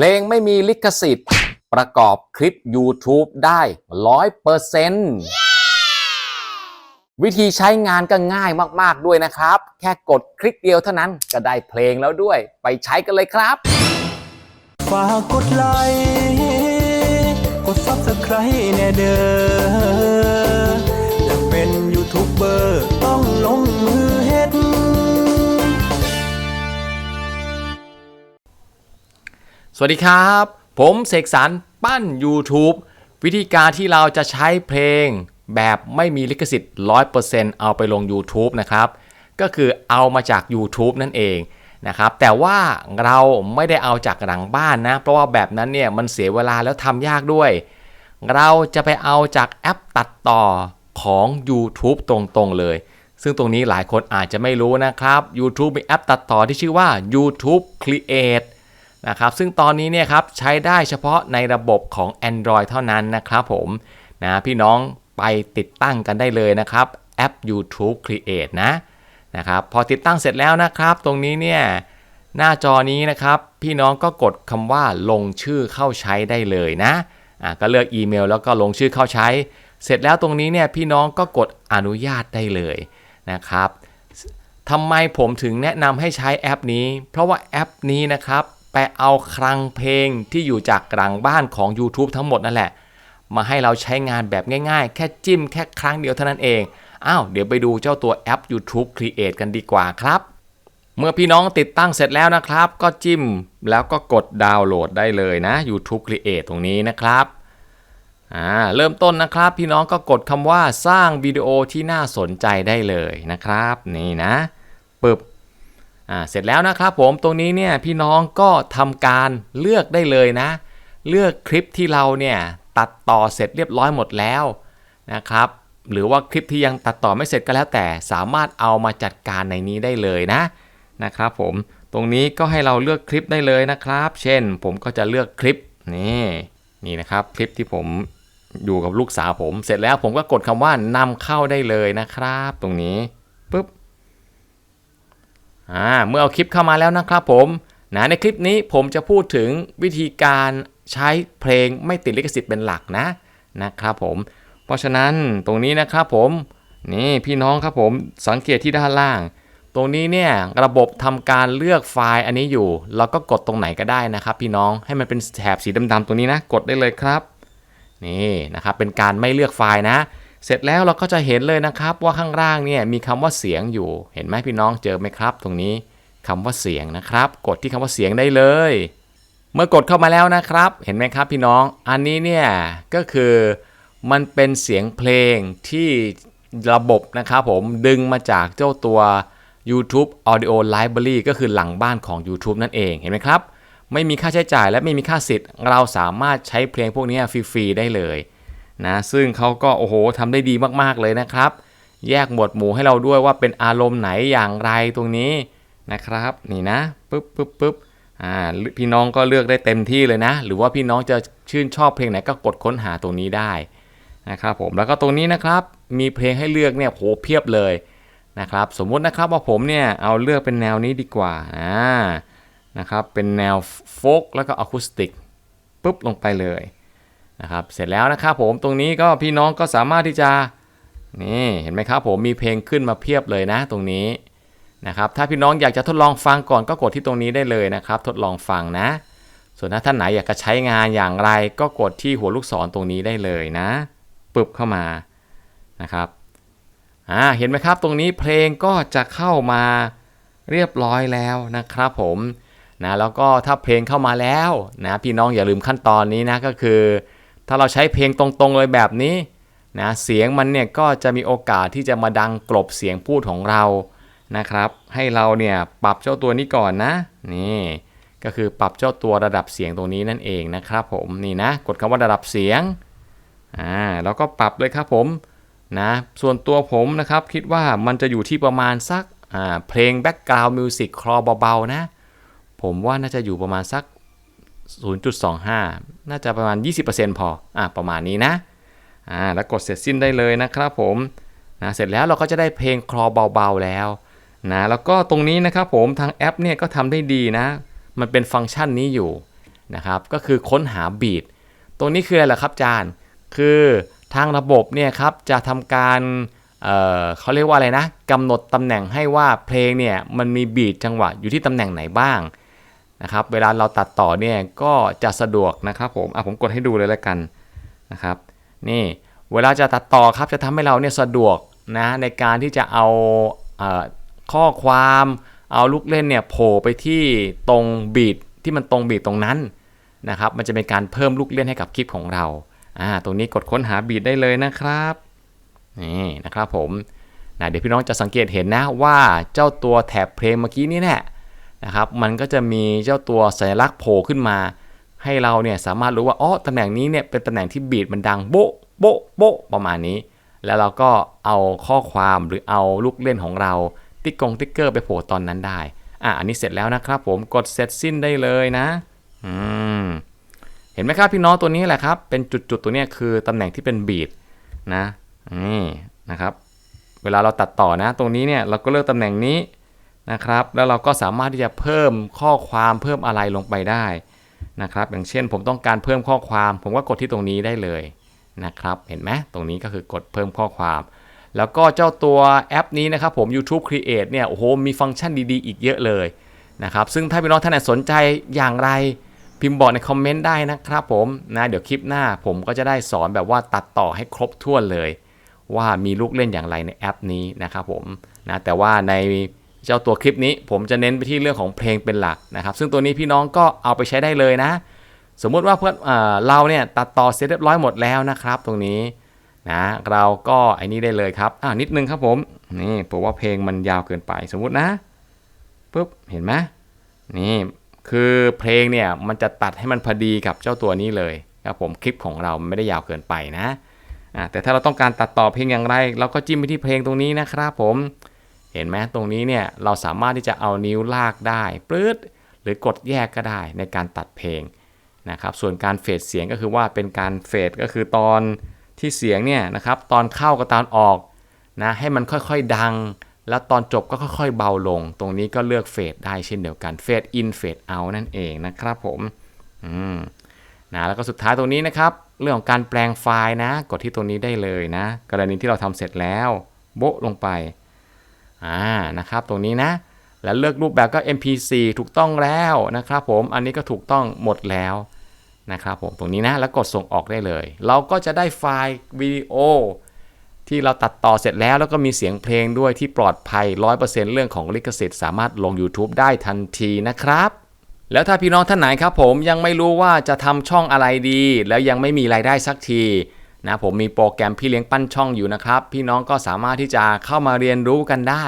เพลงไม่มีลิขสิทธิ์ ประกอบคลิป YouTube ได้100%วิธีใช้งานก็ง่ายมาก ๆ ด้วยนะครับ แค่กดคลิกเดียวเท่านั้นก็ได้เพลงแล้วด้วย ไปใช้กันเลยครับ ฝากกดไลค์ กดซับสไครต์แน่เด้อ สวัสดีครับ ผมเสกสรรปั้น YouTube วิธีการที่เราจะใช้เพลงแบบไม่มีลิขสิทธิ์ 100%เอาไปลง YouTube นะครับ ก็คือเอามาจาก YouTube นั่นเองนะครับ แต่ว่าเราไม่ได้เอาจากหลังบ้านนะ เพราะว่าแบบนั้นเนี่ยมันเสียเวลาแล้วทำยากด้วย เราจะไปเอาจากแอปตัดต่อของ YouTube ตรงๆเลย ซึ่งตรงนี้หลายคนอาจจะไม่รู้นะครับ YouTube มีแอปตัดต่อที่ชื่อว่า YouTube Create นะครับซึ่งตอนนี้เนี่ยครับใช้ได้เฉพาะในระบบของ Android เท่านั้นนะครับผมนะพี่น้องไปติดตั้งกันได้เลยนะครับแอป YouTube Create นะนะครับพอติดตั้งเสร็จแล้วนะครับ ตรงนี้เนี่ยหน้าจอนี้นะครับพี่น้องก็กดคำว่าลงชื่อเข้าใช้ได้เลยนะอะก็เลือกอีเมลแล้วก็ลงชื่อเข้าใช้ เสร็จแล้วตรงนี้เนี่ยพี่น้องก็กดอนุญาตได้เลยนะครับทำไมผมถึงแนะนำให้ใช้แอปนี้ เพราะว่าแอปนี้นะครับ ไปเอาคลังเพลงที่อยู่จากกลางบ้านของ YouTube ทั้งหมดนั่นแหละ มาให้เราใช้งานแบบง่ายๆ แค่จิ้มแค่ครั้งเดียวเท่านั้นเอง อ้าว เดี๋ยวไปดูเจ้าตัวแอป YouTube Create กันดีกว่าครับ เมื่อพี่น้องติดตั้งเสร็จแล้วนะครับ ก็จิ้มแล้วก็กดดาวน์โหลดได้เลยนะ YouTube Create ตรงนี้นะครับอ่าเริ่มต้นนะครับ พี่น้องก็กดคำว่าสร้างวิดีโอที่น่าสนใจได้เลยนะครับ นี่นะปึ๊บ เสร็จแล้วนะครับผมตรงนี้เนี่ยพี่น้องก็ทำการเลือกได้เลยนะ เลือกคลิปที่เราเนี่ยตัดต่อเสร็จเรียบร้อยหมดแล้วนะครับหรือว่าคลิปที่ยังตัดต่อไม่เสร็จก็แล้วแต่สามารถเอามาจัดการในนี้ได้เลยนะนะครับผมตรงนี้ก็ให้เราเลือกคลิปได้เลยนะครับ เช่นผมก็จะเลือกคลิปนี่นี่นะครับคลิปที่ผมอยู่กับลูกสาวผม เสร็จแล้วผมก็กดคำว่านำเข้าได้เลยนะครับ ตรงนี้ อ่าเมื่อเอาคลิปเข้ามาแล้วนะครับผมนะในคลิปนี้ผมจะพูดถึงวิธีการใช้เพลงไม่ติดลิขสิทธิ์เป็นหลักนะนะครับผม เพราะฉะนั้นตรงนี้นะครับผมนี่พี่น้องครับผมสังเกตที่ด้านล่าง ตรงนี้เนี่ยระบบทำการเลือกไฟล์อันนี้อยู่เราก็กดตรงไหนก็ได้นะครับ พี่น้องให้มันเป็นแถบสีดำๆตรงนี้นะกดได้เลยครับนี่นะครับเป็นการไม่เลือกไฟล์นะ เสร็จแล้วเราก็จะเห็นเลยนะครับว่าข้างล่างเนี่ยมีคำว่าเสียงอยู่ เห็นไหมพี่น้องเจอไหมครับ ตรงนี้คำว่าเสียงนะครับ กดที่คำว่าเสียงได้เลย เมื่อกดเข้ามาแล้วนะครับ เห็นไหมครับพี่น้อง อันนี้เนี่ยก็คือมันเป็นเสียงเพลงที่ระบบนะครับผมดึงมาจากเจ้าตัว YouTube Audio Library ก็คือหลังบ้านของ YouTube นั่นเองเห็นไหมครับ ไม่มีค่าใช้จ่ายและไม่มีค่าสิทธิ์ เราสามารถใช้เพลงพวกนี้ฟรีๆได้เลย นะซึ่งเขาก็โอ้โหทำได้ดีมากๆเลยนะครับ แยกหมวดหมู่ให้เราด้วยว่าเป็นอารมณ์ไหนอย่างไรตรงนี้นะครับ นี่นะปึ๊บปึ๊บปึ๊บอ่าพี่น้องก็เลือกได้เต็มที่เลยนะ หรือว่าพี่น้องจะชื่นชอบเพลงไหนก็กดค้นหาตรงนี้ได้นะครับผมแล้วก็ตรงนี้นะครับมีเพลงให้เลือกเนี่ยโหเพียบเลยนะครับสมมุตินะครับว่าผมเนี่ยเอาเลือกเป็นแนวนี้ดีกว่าอ่านะครับเป็นแนวโฟกแล้วก็อะคูสติกปุ๊บลงไปเลย นะครับเสร็จแล้วนะครับผมตรงนี้ก็พี่น้องก็สามารถที่จะนี่เห็นไหมครับผมมีเพลงขึ้นมาเพียบเลยนะตรงนี้นะครับถ้าพี่น้องอยากจะทดลองฟังก่อนก็กดที่ตรงนี้ได้เลยนะครับ ทดลองฟังนะ ส่วนถ้าท่านไหนอยากจะใช้งานอย่างไรก็กดที่หัวลูกศรตรงนี้ได้เลยนะปึบเข้ามานะครับอ่าเห็นไหมครับตรงนี้เพลงก็จะเข้ามาเรียบร้อยแล้วนะครับผมนะแล้วก็ถ้าเพลงเข้ามาแล้วนะพี่น้องอย่าลืมขั้นตอนนี้นะก็คือ ถ้าเราใช้เพลงตรงๆเลยแบบนี้นะเสียงมันเนี่ยก็จะมีโอกาสที่จะมาดังกลบเสียงพูดของเรานะครับ ให้เราเนี่ยปรับเจ้าตัวนี้ก่อนนะนี่ก็คือปรับเจ้าตัวระดับเสียงตรงนี้นั่นเองนะครับผมนี่นะกดคำว่าระดับเสียงอ่าแล้วก็ปรับเลยครับผมนะส่วนตัวผมนะครับคิดว่ามันจะอยู่ที่ประมาณสักอ่าเพลงแบ็กกราวด์มิวสิกคลอเบาๆนะ ผมว่าน่าจะอยู่ประมาณสัก 0.25 น่าจะประมาณ 20%พออะประมาณนี้นะอ่าแล้วกดเสร็จสิ้นได้เลยนะครับผมนะเสร็จแล้วเราก็จะได้เพลงคลอเบาๆแล้วนะแล้วก็ตรงนี้นะครับผมทางแอปเนี่ยก็ทำได้ดีนะ มันเป็นฟังก์ชันนี้อยู่นะครับก็คือค้นหาบีทตรงนี้คืออะไรล่ะครับจารย์คือทางระบบเนี่ยครับจะทำการเเขาเรียกว่าอะไรนะกำหนดตำแหน่งให้ว่าเพลงเนี่ยมันมีบีทจังหวะอยู่ที่ตำแหน่งไหนบ้าง นะครับ เวลาเราตัดต่อเนี่ยก็จะสะดวกนะครับผมอะผมกดให้ดูเลยแล้วกันนะครับ นี่เวลาจะตัดต่อครับจะทำให้เราเนี่ยสะดวกนะในการที่จะเอาเออข้อความเอาลูกเล่นเนี่ยโผล่ไปที่ตรงบีทที่มันตรงบีทตรงนั้นนะครับ มันจะเป็นการเพิ่มลูกเล่นให้กับคลิปของเราอ่าตรงนี้กดค้นหาบีทได้เลยนะครับนี่นะครับผมนะเดี๋ยวพี่น้องจะสังเกตเห็นนะว่าเจ้าตัวแถบเพลงเมื่อกี้นี้เนี่ นะครับมันก็จะมีเจ้าตัวสัญลักษณ์โผล่ขึ้นมา ให้เราเนี่ยสามารถรู้ว่าอ๋อตำแหน่งนี้เนี่ยเป็นตำแหน่งที่บีทมันดังโบ๊ะโบ๊ะโบ๊ะประมาณนี้ แล้วเราก็เอาข้อความหรือเอาลูกเล่นของเราติ๊กกงติ๊กเกอร์ไปโผล่ตอนนั้นได้อะอันนี้เสร็จแล้วนะครับผมกดเสร็จสิ้นได้เลยนะอืมเห็นไหมครับพี่น้องตัวนี้แหละครับ เป็นจุดๆตัวนี้คือตำแหน่งที่เป็นบีดนะนี่นะครับ เวลาเราตัดต่อนะ ตรงนี้เนี่ยเราก็เลือกตำแหน่งนี้ นะครับ แล้วเราก็สามารถที่จะเพิ่มข้อความเพิ่มอะไรลงไปได้นะครับ อย่างเช่นผมต้องการเพิ่มข้อความ ผมก็กดที่ตรงนี้ได้เลยนะครับ เห็นไหมตรงนี้ก็คือกดเพิ่มข้อความ แล้วก็เจ้าตัวแอปนี้นะครับผม YouTube Create เนี่ย โอ้โห มีฟังก์ชันดีๆ อีกเยอะเลยนะครับ ซึ่งถ้าพี่น้องท่านไหนสนใจอย่างไรพิมพ์บอกในคอมเมนต์ได้นะครับผมนะเดี๋ยวคลิปหน้าผมก็จะได้สอนแบบว่าตัดต่อให้ครบถ้วนเลย ว่ามีลูกเล่นอย่างไรในแอปนี้นะครับผมนะแต่ว่าใน เจ้าตัวคลิปนี้ผมจะเน้นไปที่เรื่องของเพลงเป็นหลักนะครับ ซึ่งตัวนี้พี่น้องก็เอาไปใช้ได้เลยนะ สมมุติว่าเพื่อนเราเนี่ยตัดต่อเสร็จเรียบร้อยหมดแล้วนะครับ ตรงนี้นะเราก็ไอ้นี่ได้เลยครับอ่านิดนึงครับผมนี่ผมว่าเพลงมันยาวเกินไปสมมุตินะปุ๊บเห็นไหมนี่คือเพลงเนี่ยมันจะตัดให้มันพอดีกับเจ้าตัวนี้เลยครับผมคลิปของเราไม่ได้ยาวเกินไปนะแต่ถ้าเราต้องการตัดต่อเพลงอย่างไร เราก็จิ้มไปที่เพลงตรงนี้นะครับผม เห็นไหมตรงนี้เนี่ยเราสามารถที่จะเอานิ้วลากได้ปลื้ดหรือกดแยกก็ได้ในการตัดเพลงนะครับส่วนการเฟดเสียงก็คือว่าเป็นการเฟดก็คือตอนที่เสียงเนี่ยนะครับตอนเข้ากับตอนออกนะให้มันค่อยๆดัง แล้วตอนจบก็ค่อยๆเบาลง ตรงนี้ก็เลือกเฟดได้เช่นเดียวกันเฟดอินเฟดเอานั่นเองนะครับผมอืมนะแล้วก็สุดท้ายตรงนี้นะครับ เรื่องของการแปลงไฟล์นะ กดที่ตรงนี้ได้เลยนะ กรณีที่เราทำเสร็จแล้ว โบะลงไป อ่านะครับตรงนี้นะแล้วเลือกรูปแบบก็ mp4 ถูกต้องแล้วนะครับผมอันนี้ก็ถูกต้องหมดแล้วนะครับผมตรงนี้นะแล้วกดส่งออกได้เลย เราก็จะได้ไฟล์วิดีโอที่เราตัดต่อเสร็จแล้วแล้วก็มีเสียงเพลงด้วยที่ปลอดภัย 100%เรื่องของลิขสิทธิ์สามารถลง YouTube ได้ทันทีนะครับแล้วถ้าพี่น้องท่านไหนครับผมยังไม่รู้ว่าจะทำช่องอะไรดี แล้วยังไม่มีรายได้สักที นะผมมีโปรแกรมพี่เลี้ยงปั้นช่องอยู่นะครับ พี่น้องก็สามารถที่จะเข้ามาเรียนรู้กันได้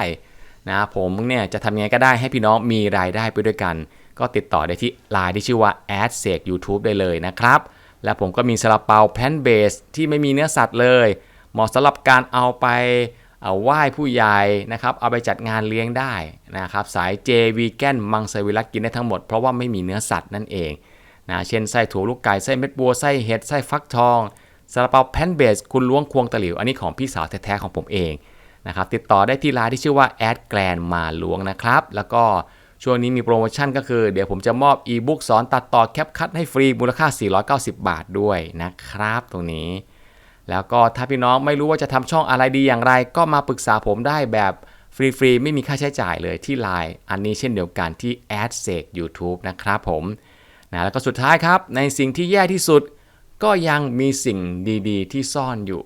นะผมเนี่ยจะทำยังไงก็ได้ให้พี่น้องมีรายได้ไปด้วยกัน ก็ติดต่อได้ที่ไลน์ที่ชื่อว่า a d s e k YouTube ได้เลยนะครับ และผมก็มีซาลาเปาแพนเบสที่ไม่มีเนื้อสัตว์เลย เหมาะสำหรับการเอาไปเอาไหว้ผู้ใหญ่นะครับ เอาไปจัดงานเลี้ยงได้นะครับ สายเจวีแกนมังสวิรัตกินได้ทั้งหมดเพราะว่าไม่มีเนื้อสัตว์นั่นเองนะเช่นไส้ถั่วลูกไก่ไส้เม็ดบัวไส้เห็ดไส้ฟักทอง ซาลาเปาแพนเบสคุณล้วงควงตะหลิว อันนี้ของพี่สาวแท้ๆของผมเองนะครับติดต่อได้ที่ไลน์ที่ชื่อว่าแอดแกลนมาล้วงนะครับ แล้วก็ช่วงนี้มีโปรโมชั่นก็คือ เดี๋ยวผมจะมอบอีบุ๊กสอนตัดต่อแคปคัดให้ฟรีมูลค่า 490 บาทด้วยนะครับตรงนี้ แล้วก็ถ้าพี่น้องไม่รู้ว่าจะทำช่องอะไรดีอย่างไร ก็มาปรึกษาผมได้แบบฟรีๆ ไม่มีค่าใช้จ่ายเลยที่ Line อันนี้เช่นเดียวกันที่ a d s e k YouTube นะครับผมนะแล้วก็สุดท้ายครับ ในสิ่งที่แย่ที่สุด ก็ยังมีสิ่งดีๆ ที่ซ่อนอยู่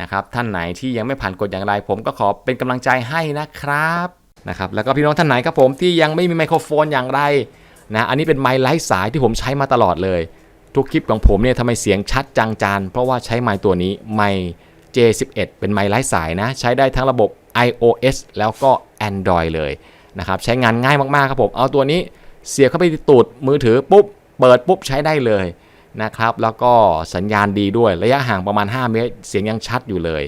นะครับท่านไหนที่ยังไม่ผ่านกฎอย่างไร ผมก็ขอเป็นกำลังใจให้นะครับนะครับแล้วก็พี่น้องท่านไหนครับผมที่ยังไม่มีไมโครโฟนอย่างไรนะอันนี้เป็นไมค์ไร้สายที่ผมใช้มาตลอดเลย ทุกคลิปของผมเนี่ยทำไมเสียงชัดจังจานเพราะว่าใช้ไมค์ตัวนี้ไมค์ J11 เป็นไมค์ไร้สายนะ ใช้ได้ทั้งระบบ iOS แล้วก็ Android เลยนะครับใช้งานง่ายมากๆครับผมเอาตัวนี้เสียบเข้าไปตูดมือถือปุ๊บเปิดปุ๊บใช้ได้เลย นะครับ แล้วก็สัญญาณดีด้วยระยะห่างประมาณ 5 เมตร เสียงยังชัดอยู่เลย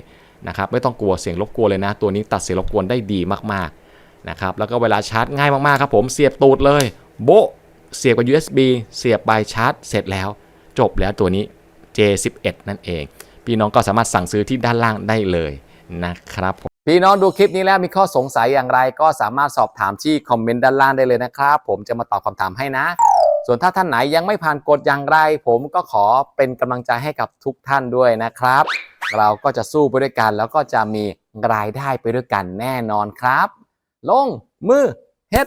นะครับไม่ต้องกลัวเสียงรบกวนเลยนะ ตัวนี้ตัดเสียงรบกวนได้ดีมากๆนะครับแล้วก็เวลาชาร์จง่ายมากๆครับผมเสียบตูดเลย โบเสียบกับ USB เสียบไปชาร์จ เสร็จแล้ว จบแล้วตัวนี้ J11 นั่นเอง พี่น้องก็สามารถสั่งซื้อที่ด้านล่างได้เลยนะครับผมพี่น้องดูคลิปนี้แล้วมีข้อสงสัยอย่างไร ก็สามารถสอบถามที่คอมเมนต์ด้านล่างได้เลยนะครับ ผมจะมาตอบคำถามให้นะ ส่วนถ้าท่านไหนยังไม่ผ่านกฎอย่างไร ผมก็ขอเป็นกำลังใจให้กับทุกท่านด้วยนะครับ เราก็จะสู้ไปด้วยกัน แล้วก็จะมีรายได้ไปด้วยกันแน่นอนครับ ลงมือเฮ็ด